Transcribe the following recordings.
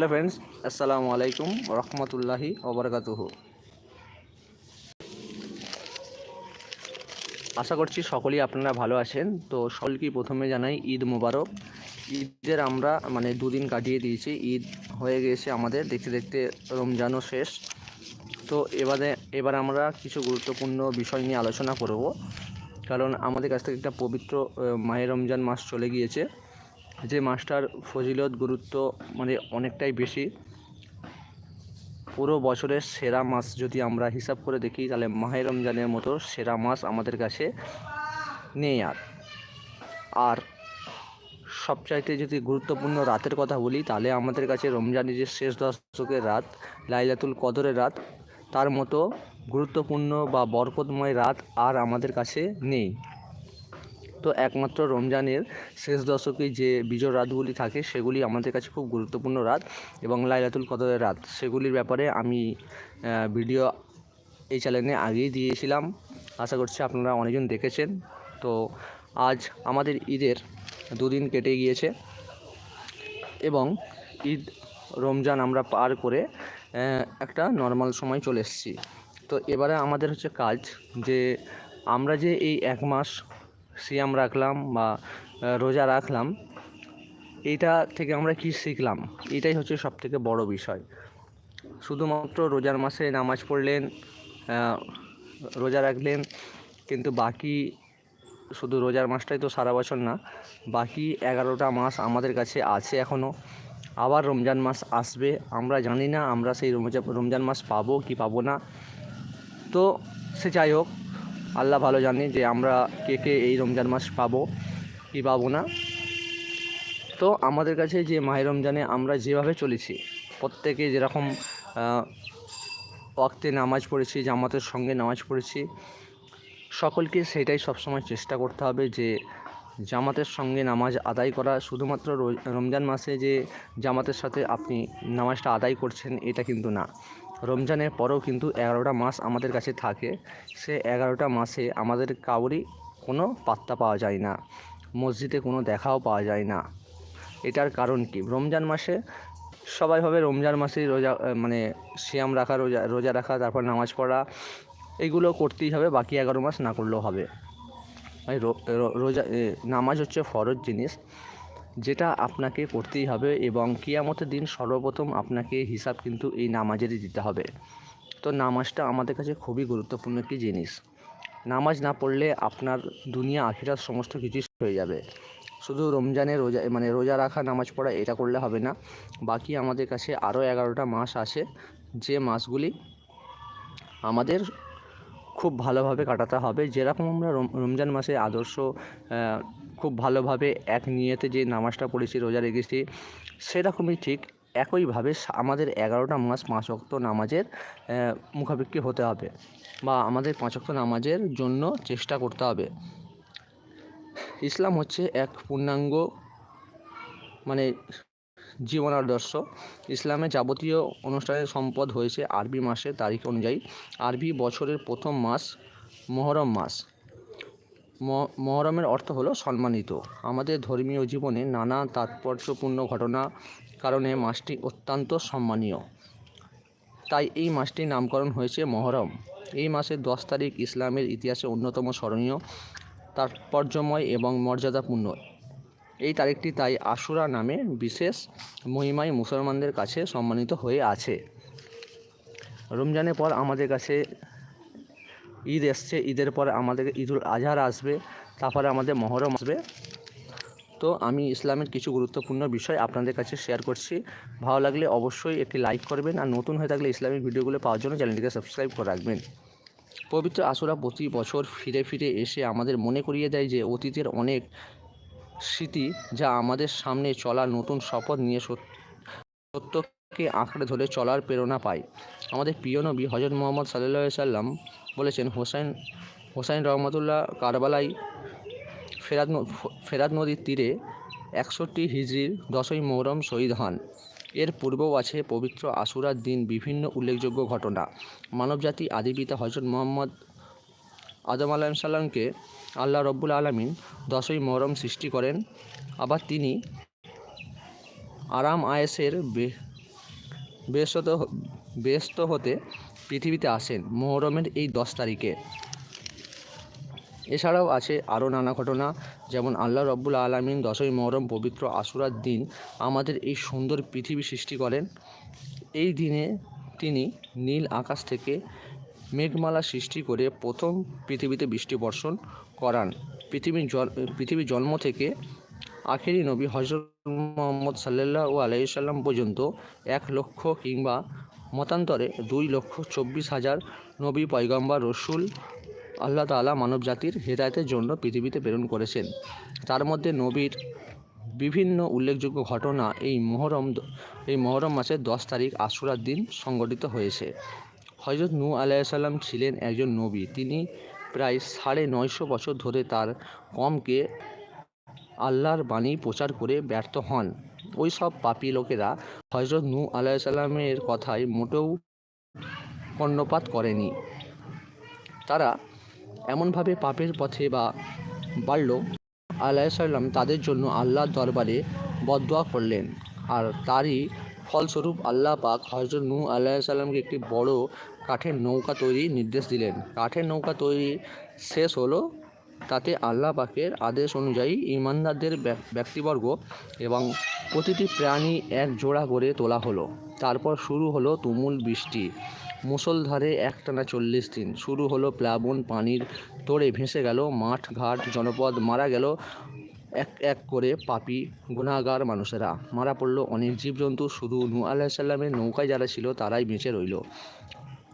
Hello friends, আসসালামু আলাইকুম রহমতুল্লাহি ওবরকাতুহু। আশা করছি সকলেই আপনারা ভালো আছেন। তো সকলকেই প্রথমে জানাই ঈদ মোবারক। ঈদের আমরা মানে দুদিন কাটিয়ে দিয়েছি। ঈদ হয়ে গেছে আমাদের, দেখতে দেখতে রমজানও শেষ। তো এবারে, এবার আমরা কিছু গুরুত্বপূর্ণ বিষয় নিয়ে আলোচনা করব। কারণ আমাদের কাছ থেকে একটা পবিত্র মায়ের রমজান মাস চলে গিয়েছে। যে মাসটার ফজিলত গুরুত্ব মানে অনেকটাই বেশি, পুরো বছরের সেরা মাস যদি আমরা হিসাব করে দেখি, তাহলে মাহে রমজানের মতো সেরা মাস আমাদের কাছে নেই আর। আর সবচাইতে যদি গুরুত্বপূর্ণ রাতের কথা বলি, তাহলে আমাদের কাছে রমজানের যে শেষ দশকের রাত, লাইলাতুল কদরের রাত, তার মতো গুরুত্বপূর্ণ বা বরকতময় রাত আর আমাদের কাছে নেই। তো একমাত্র রমজানের শেষ দশকে যে বিজয় রাতগুলি থাকে, সেগুলি আমাদের কাছে খুব গুরুত্বপূর্ণ রাত এবং লাইলাতুল কদরের রাত। সেগুলির ব্যাপারে আমি ভিডিও এই চ্যানেলে আগেই দিয়েছিলাম। আশা করছি আপনারা অনেকজন দেখেছেন। তো আজ আমাদের ঈদের দুদিন কেটে গিয়েছে এবং ঈদ রমজান আমরা পার করে একটা নর্মাল সময় চলে এসেছি। তো এবারে আমাদের হচ্ছে কাজ যে আমরা যে এই এক মাস সিয়াম রাখলাম বা রোজা রাখলাম। এইটা থেকে আমরা কি শিখলাম? এটাই হচ্ছে সব থেকে বড় বিষয়। শুধুমাত্র রোজার মাসে নামাজ পড়লেন রোজা রাখলেন, কিন্তু বাকি শুধু রোজার মাসটাই তো সারা বছর না, বাকি এগারোটা মাস আমাদের কাছে আছে এখনও আবার রমজান মাস আসবে, আমরা জানি না আমরা সেই রমজা- রমজান মাস পাবো কি পাবো না। তো সে যাই হোক আল্লাহ ভালো জানে যে আমরা কে কে এই রমজান মাস পাবো, কি পাবো না। তো আমাদের কাছে যে মাহে রমজানে আমরা যেভাবে চলেছি, প্রত্যেকে যেরকম ওয়াক্তে নামাজ পড়েছি, জামাতের সঙ্গে নামাজ পড়েছি, সকলকে সেটাই সবসময় চেষ্টা করতে হবে যে জামাতের সঙ্গে নামাজ আদায় করা, শুধুমাত্র রমজান মাসে যে জামাতের সাথে আপনি নামাজটা আদায় করছেন, এটা কিন্তু না। রমজানের পরেও কিন্তু এগারোটা মাস আমাদের কাছে থাকে। সে এগারোটা মাসে আমাদের কাউরই কোনো পাত্তা পাওয়া যায় না। মসজিদে কোনো দেখাও পাওয়া যায় না। এটার কারণ কি? রমজান মাসে সবাই ভাবে রমজান মাসেই রোজা মানে সিয়াম রাখা, রোজা রোজা রাখা, তারপর নামাজ পড়া এইগুলো করতেই হবে, বাকি এগারো মাস না করলেও হবে। রোজা নামাজ হচ্ছে ফরজ জিনিস। যেটা আপনাকে করতেই হবে এবং কিয়ামতের দিন সর্বপ্রথম আপনাকে হিসাব কিন্তু এই নামাজেরই দিতে হবে। তো নামাজটা আমাদের কাছে খুবই গুরুত্বপূর্ণ একটি জিনিস। নামাজ না পড়লে আপনার দুনিয়া, আখিরাত সমস্ত কিছু হয়ে যাবে। শুধু রমজানে রোজা মানে রোজা রাখা, নামাজ পড়া এটা করলে হবে না। বাকি আমাদের কাছে আরও এগারোটা মাস আছে। যে মাসগুলি আমাদের খুব ভালোভাবে কাটাতে হবে। যেরকম আমরা রম- রমজান মাসে আদর্শ খুব ভালোভাবে এক নিয়েতে যে নামাজটা পড়েছি, রোজা রেখেছি, সেরকমই ঠিক একইভাবে আমাদের এগারোটা মাস পাঁচ অক্ত নামাজের মুখাপেক্ষি হতে হবে বা আমাদের পাঁচ অক্ত নামাজের জন্য চেষ্টা করতে হবে। ইসলাম হচ্ছে এক পূর্ণাঙ্গ মানে জীবন আদর্শ ইসলামে যাবতীয় অনুষ্ঠানের সম্পদ হয়েছে আরবি মাসের তারিখ অনুযায়ী। আরবি বছরের প্রথম মাস, মহরম মাস। মহরমের অর্থ হলো সম্মানিত। আমাদের ধর্মীয় জীবনে নানা তাৎপর্যপূর্ণ ঘটনা কারণে মাসটি অত্যন্ত সম্মানীয়। তাই এই মাসটির নামকরণ হয়েছে মহরম। এই মাসের দশ তারিখ ইসলামের ইতিহাসে অন্যতম স্মরণীয়, তাৎপর্যময় এবং মর্যাদাপূর্ণ। এই তারিখটি তাই আশুরা নামে বিশেষ মহিমায় মুসলমানদের কাছে সম্মানিত হয়ে আছে। রমজানের পর আমাদের কাছে ঈদ এসছে, ঈদের পর আমাদের ঈদুল আজহার আসবে, তারপরে আমাদের মহরম আসবে। তো আমি ইসলামের কিছু গুরুত্বপূর্ণ বিষয় আপনাদের কাছে শেয়ার করছি। ভালো লাগলে অবশ্যই একটি লাইক করবেন আর নতুন হয়ে থাকলে ইসলামিক ভিডিওগুলো পাওয়ার জন্য চ্যানেলটিকে সাবস্ক্রাইব করে রাখবেন। পবিত্র আসুরা প্রতি বছর ফিরে ফিরে এসে আমাদের মনে করিয়ে দেয় যে অতীতের অনেক স্মৃতি যা আমাদের সামনে চলা নতুন শপথ নিয়ে সত্য সত্যকে আঁকড়ে ধরে চলার প্রেরণা পায়। আমাদের প্রিয় নবী হজরত মোহাম্মদ সাল্লাহ সাল্লাম বলেছেন হোসেন হোসাইন রহমতুল্লাহ কারবালাই ফেরাত ফেরাত নদীর তীরে একষট্টি হিজরির দশই মোহরম শহীদ হন। এর পূর্বেও আছে পবিত্র আশুরার দিন, বিভিন্ন উল্লেখযোগ্য ঘটনা। মানবজাতি আদিপিতা হজরত মোহাম্মদ আদম আলাইহিস সাল্লামকে আল্লাহ রব্বুল আলমিন দশই মোহরম সৃষ্টি করেন। আবার তিনি আরাম আয়েসের বে, ব্যস্ত ব্যস্ত হতে পৃথিবীতে আসেন মোহরমের এই দশ তারিখে। এছাড়াও আছে আরও নানা ঘটনা, যেমন আল্লাহ রব্বুল আলমিন দশই মহরম পবিত্র আশুরার দিন আমাদের এই সুন্দর পৃথিবী সৃষ্টি করেন। এই দিনে তিনি নীল আকাশ থেকে মেঘমালা সৃষ্টি করে প্রথম পৃথিবীতে বৃষ্টি বর্ষণ করান। পৃথিবীর পৃথিবীর জন্ম থেকে আখেরি নবী হজরত মোহাম্মদ সাল্লাহ আলাইসাল্লাম পর্যন্ত এক লক্ষ কিংবা মতান্তরে দুই লক্ষ চব্বিশ হাজার নবী পয়গম্বর রসুল আল্লাহ তাআলা মানব জাতির হেদায়তের জন্য পৃথিবীতে প্রেরণ করেছেন। তার মধ্যে নবীর বিভিন্ন উল্লেখযোগ্য ঘটনা এই মহরম এই মহরম মাসের দশ তারিখ আশুরার দিন সংগঠিত হয়েছে। হজরত নূ আলাইসাল্লাম ছিলেন একজন নবী। তিনি প্রায় সাড়ে নয়শো বছর ধরে তার কমকে আল্লাহর বাণী প্রচার করে ব্যর্থ হন। ওই সব পাপী লোকেরা হজরত নূ আলাইসাল্লামের কথায় মোটেও কর্ণপাত করেনি। তারা এমনভাবে পাপের পথে বা বাড়ল আলাইসাল্লাম তাদের জন্য আল্লাহর দরবারে বদদোয়া করলেন। আর তারই ফলস্বরূপ আল্লাহ পাক হজরত নূ আলাইসাল্লামকে একটি বড় কাঠের নৌকা তৈরির নির্দেশ দিলেন। কাঠের নৌকা তৈরি শেষ হলো তাতে আল্লাহ পাকের আদেশ অনুযায়ী ইমানদারদের ব্যক- ব্যক্তিবর্গ এবং প্রতিটি প্রাণী এক জোড়া করে তোলা হলো। তারপর শুরু হলো তুমুল বৃষ্টি। মুষলধারে একটানা চল্লিশ দিন। শুরু হলো প্লাবন পানির তোড়ে ভেসে গেল, মাঠ, ঘাট, জনপদ মারা গেল এক এক করে পাপি গুণাগার মানুষেরা। মারা পড়ল অনেক জীবজন্তু। শুধু নূ আলাইসাল্লামের নৌকায় যারা ছিল তারাই বেঁচে রইল।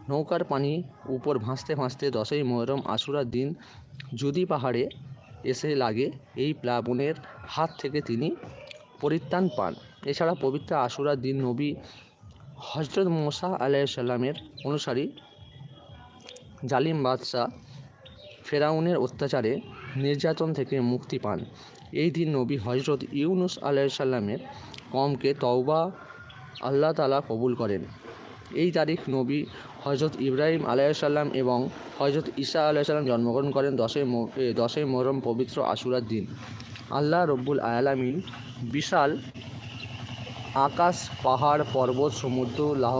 নৌকার পানি উপর ভাসতে ভাসতে দশই মহরম আশুরার দিন যদি পাহাড়ে এসে লাগে। এই প্লাবনের হাত থেকে তিনি পরিত্রাণ পান। এছাড়া পবিত্র আশুরার দিন নবী হজরত মোসা আলাইসাল্লামের অনুসারী জালিম বাদশাহ ফেরাউনের অত্যাচারে নির্যাতন থেকে মুক্তি পান। এই দিন নবী হজরত ইউনুস আলাইসাল্লামের কমকে তওবা আল্লাহ তালা কবুল করেন। এই তারিখ নবী হজরত ইব্রাহিম আলাইসাল্লাম এবং হজরত ঈসা আলাইসাল্লাম জন্মগ্রহণ করেন দশই দশই মহরম পবিত্র আশুরার দিন। আল্লাহ রব্বুল আয়ালামিন বিশাল আকাশ, পাহাড়, পর্বত, সমুদ্র, লাহ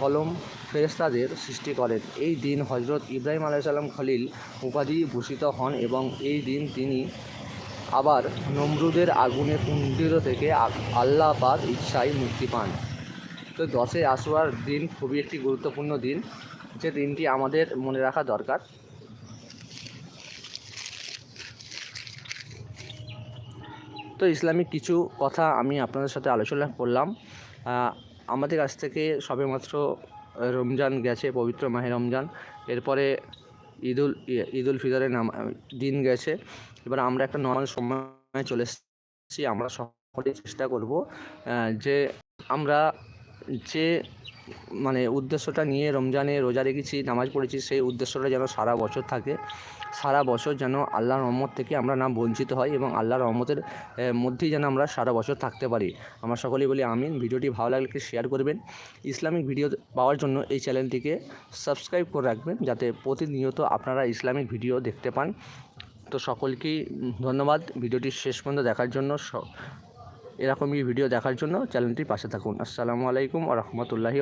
কলম ফেরেস্তাদের সৃষ্টি করেন। এই দিন হজরত ইব্রাহিম আলাইসাল্লাম খলিল উপাধি ভূষিত হন এবং এই দিন তিনি আবার নমরুদের আগুনে কুণ্ডিত থেকে আল্লাহ পাক ইচ্ছায় মুক্তি পান। তো দশই আশুয়ার দিন খুবই একটি গুরুত্বপূর্ণ দিন, যে দিনটি আমাদের মনে রাখা দরকার। তো ইসলামিক কিছু কথা আমি আপনাদের সাথে আলোচনা করলাম। আমাদের কাছ থেকে সবেমাত্র রমজান গেছে, পবিত্র মাহে রমজান। এরপরে ঈদুল ঈদুল ফিতরের নাম, দিন গেছে। এবার আমরা একটা নর্মাল সময় চলে এসেছি, আমরা সকলেই চেষ্টা করব যে আমরা যে মানে উদ্দেশ্যটা নিয়ে রমজানে রোজা রেখেছি, নামাজ পড়েছি, সেই উদ্দেশ্যটা যেন সারা বছর থাকে। সারা বছর যেন আল্লাহর রহমত থেকে আমরা না বঞ্চিত হয় এবং আল্লাহর রহমতের মধ্যেই যেন আমরা সারা বছর থাকতে পারি। আমরা সকলেই বলি আমিন। ভিডিওটি ভালো লাগলে শেয়ার করবেন। ইসলামিক ভিডিও পাওয়ার জন্য এই চ্যানেলটিকে সাবস্ক্রাইব করে রাখবেন, যাতে প্রতিনিয়ত আপনারা ইসলামিক ভিডিও দেখতে পান। তো সকলকেই ধন্যবাদ। ভিডিওটি শেষ পর্যন্ত দেখার জন্য এরকমই ভিডিও দেখার জন্য চ্যানেলটির পাশে থাকুন। আসসালামু আলাইকুম আ রহমতুল্লাহি